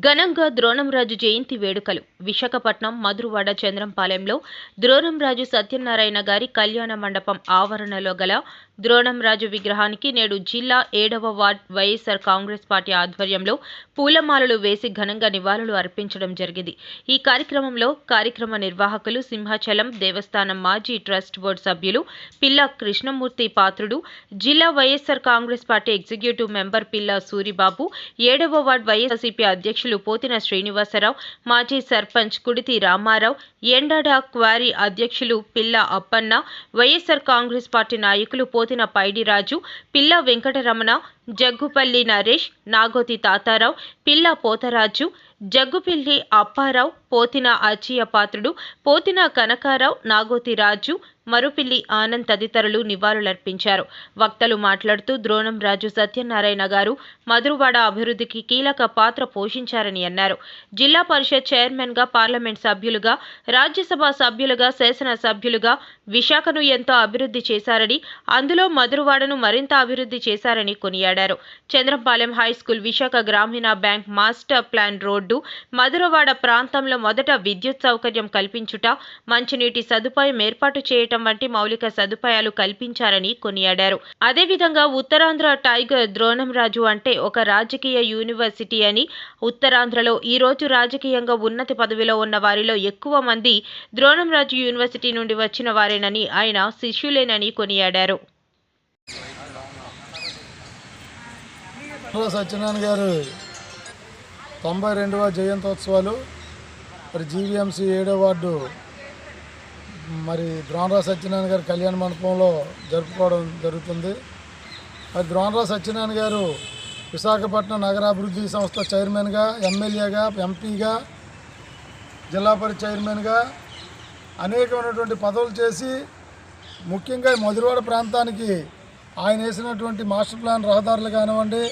ఘనంగా ద్రోణంరాజు జయంతి వేడుకలు. విశాఖపట్నం మధురవాడ చంద్రంపాలెంలో ద్రోణంరాజు సత్యనారాయణ గారి కళ్యాణ మండపం ఆవరణలో గల ద్రోణంరాజు విగ్రహానికి నేడు జిల్లా ఏడవ వార్డ్ వైఎస్ఆర్ కాంగ్రెస్ పార్టీ ఆధ్వర్యంలో పూలమాలలు వేసి ఘనంగా నివాళులు అర్పించడం జరిగింది. ఈ కార్యక్రమంలో కార్యక్రమ నిర్వాహకులు సింహాచలం దేవస్థానం మాజీ ట్రస్ట్ బోర్డు సభ్యులు పిల్ల కృష్ణమూర్తి పాత్రుడు జిల్లా YSR Congress party executive member Pilla Suribabu ఏడవ వార్డ్ వైఎస్ఆర్సీపీ అధ్యక్షులు పోతిన శ్రీనివాసరావు మాజీ సర్పంచ్ కుడితి రామారావు ఎండాడ క్వారీ అధ్యక్షులు పిల్ల అప్పన్న వైఎస్ఆర్ కాంగ్రెస్ పార్టీ నాయకులు పోతిన పైడిరాజు పిల్ల వెంకటరమణ జగ్గుపల్లి నరేష్ నాగోతి తాతారావు పిల్ల పోతరాజు జగ్గుపిల్లి అప్పారావు పోతిన అచ్చయ్య పాత్రుడు పోతిన కనకారావు నాగోతి రాజు మరుపిల్లి ఆనంద్ తదితరులు నివాళులర్పించారు. వక్తలు మాట్లాడుతూ ద్రోణం రాజు సత్యనారాయణ గారు మధురవాడ అభివృద్ధికి కీలక పాత్ర పోషించారని అన్నారు. జిల్లా పరిషత్ చైర్మన్గా పార్లమెంట్ సభ్యులుగా రాజ్యసభ సభ్యులుగా శాసన సభ్యులుగా విశాఖను ఎంతో అభివృద్ధి చేశారని అందులో మధురవాడను మరింత అభివృద్ధి చేశారని కొనియాడారు. మాట్లాడారు. High school Visakha Grameena bank master plan road Madhurawada ప్రాంతంలో మొదట విద్యుత్ సౌకర్యం కల్పించుట మంచినీటి సదుపాయం ఏర్పాటు చేయటం వంటి మౌలిక సదుపాయాలు కల్పించారని కొనియాడారు. అదేవిధంగా ఉత్తరాంధ్ర టైగర్ ద్రోణంరాజు అంటే ఒక రాజకీయ యూనివర్సిటీ అని ఉత్తరాంధ్రలో ఈ రోజు రాజకీయంగా ఉన్నత పదవిలో ఉన్న వారిలో ఎక్కువ మంది ద్రోణంరాజు యూనివర్సిటీ నుండి వచ్చిన వారేనని ఆయన శిష్యులేనని కొనియాడారు. సత్యనారాయణ గారు తొంభై రెండవ జయంతోత్సవాలు మరి జీవీఎంసీ ఏడో వార్డు మరి ద్రోణరావు సత్యనారాయణ గారి కళ్యాణ మండపంలో జరుపుకోవడం జరుగుతుంది. మరి ద్రోణరావు సత్యనారాయణ గారు విశాఖపట్నం నగరాభివృద్ధి సంస్థ చైర్మన్గా ఎమ్మెల్యేగా ఎంపీగా జిల్లా పరిషత్ చైర్మన్గా అనేకమైనటువంటి పదవులు చేసి ముఖ్యంగా మధురవాడ ప్రాంతానికి ఆయన వేసినటువంటి మాస్టర్ ప్లాన్ రహదారులు కానివ్వండి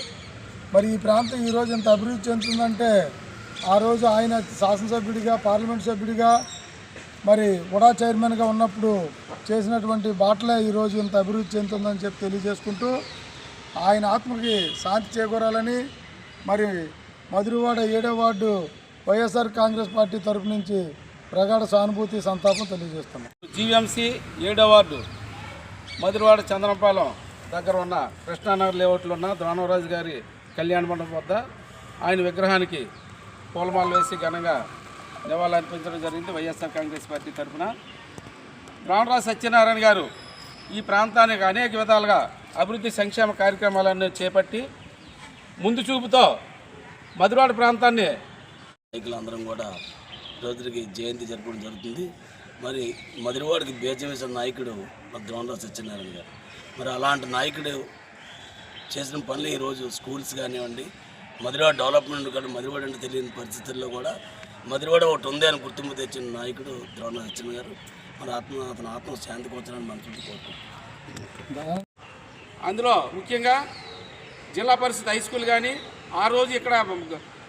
మరి ఈ ప్రాంతం ఈరోజు ఇంత అభివృద్ధి చెందుతుందంటే ఆ రోజు ఆయన శాసనసభ్యుడిగా పార్లమెంట్ సభ్యుడిగా మరి ఉడా చైర్మన్గా ఉన్నప్పుడు చేసినటువంటి బాటలే ఈరోజు ఇంత అభివృద్ధి చెందుతుందని చెప్పి తెలియజేసుకుంటూ ఆయన ఆత్మకి శాంతి చేకూరాలని మరి మధురవాడ ఏడో వార్డు వైఎస్ఆర్ కాంగ్రెస్ పార్టీ తరపు నుంచి ప్రగాఢ సానుభూతి సంతాపం తెలియజేస్తున్నాం. జీవీఎంసీ ఏడో వార్డు మధురవాడ చంద్రపాలెం దగ్గర ఉన్న కృష్ణానగర్ లేఅవుట్లో ఉన్న ద్రోణవరాజు గారి కళ్యాణ మండపం వద్ద ఆయన విగ్రహానికి పూలమాల వేసి ఘనంగా నివాళులర్పించడం జరిగింది. వైఎస్ఆర్ కాంగ్రెస్ పార్టీ తరఫున. రామరాజు సత్యనారాయణ గారు ఈ ప్రాంతానికి అనేక విధాలుగా అభివృద్ధి సంక్షేమ కార్యక్రమాలన్నీ చేపట్టి ముందు చూపుతో మధురాడు ప్రాంతాన్ని నాయకులందరం కూడా రోజుకి జయంతి జరపడం జరుగుతుంది. మరి మధురవాడికి బీజం వేసిన నాయకుడు మన సత్యనారాయణ గారు. మరి అలాంటి నాయకుడు చేసిన పనులు ఈరోజు స్కూల్స్ కానివ్వండి మధురవాడ డెవలప్మెంట్ కానీ మధురవాడ అంటే తెలియని పరిస్థితుల్లో కూడా మధురవాడ ఒకటి ఉంది అని గుర్తింపు తెచ్చిన నాయకుడు ద్రోణ సత్యనారాయణ గారు. మన ఆత్మ అతని ఆత్మ శాంతి కూర్చొని మనసుకుంటూ కోరుకుంటున్నాం. అందులో ముఖ్యంగా జిల్లా పరిషత్ హై స్కూల్ కానీ ఆ రోజు ఇక్కడ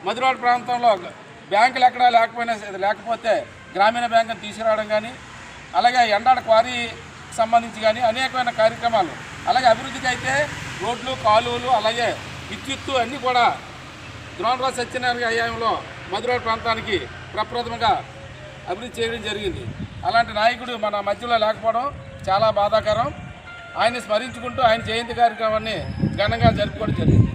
మధురవాడ ప్రాంతంలో బ్యాంకులు ఎక్కడా లేకపోయినా లేకపోతే గ్రామీణ బ్యాంకును తీసుకురావడం కానీ అలాగే ఎండాడ క్వారీ సంబంధించి కానీ అనేకమైన కార్యక్రమాలు అలాగే అభివృద్ధికి అయితే రోడ్లు కాలువలు అలాగే విద్యుత్తు అన్నీ కూడా ద్రోణరాజు సత్యనారాయణ హయాంలో మధుర ప్రాంతానికి ప్రప్రథమంగా అభివృద్ధి చేయడం జరిగింది. అలాంటి నాయకుడు మన మధ్యలో లేకపోవడం చాలా బాధాకరం. ఆయన స్మరించుకుంటూ ఆయన జయంతి కార్యక్రమాన్ని ఘనంగా జరుపుకోవడం జరిగింది.